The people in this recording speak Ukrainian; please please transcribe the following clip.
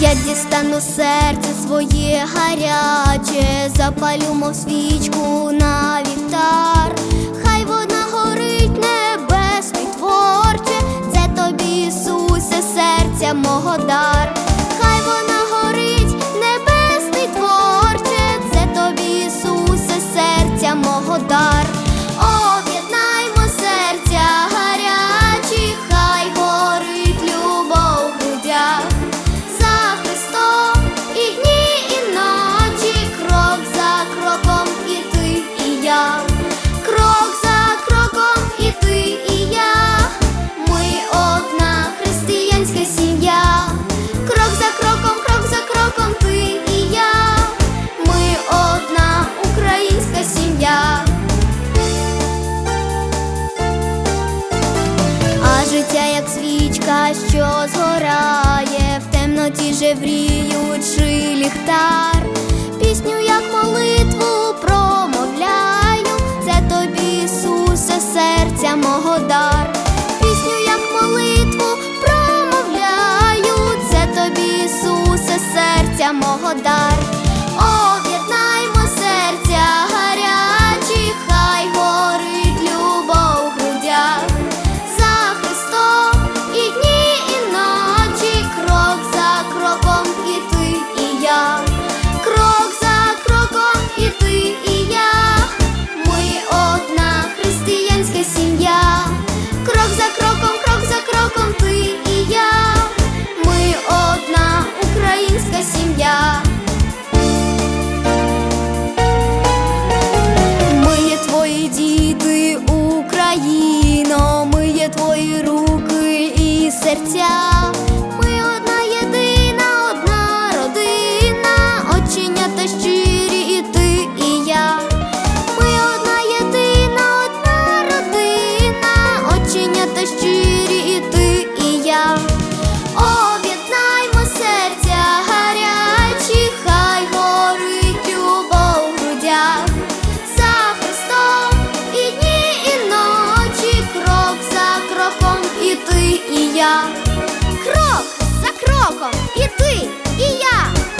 Я дістану серце своє гаряче, запалю, мов свічку на вівтар, хай вона горить небесний творче, це тобі, Ісусе, серця мого дар, хай вона. Життя, як свічка, що згорає, в темноті жевріючи ліхтар, пісню, як молитву промовляю, це тобі, Ісусе, серця мого дар, пісню, як молитву промовляю, це тобі, Ісусе, серця мого дар. серця, ми одна єдина, одна родина, оченята щирі і ти, і я, ми одна єдина, одна родина, оченята щирі. крок за кроком, і ти, і я.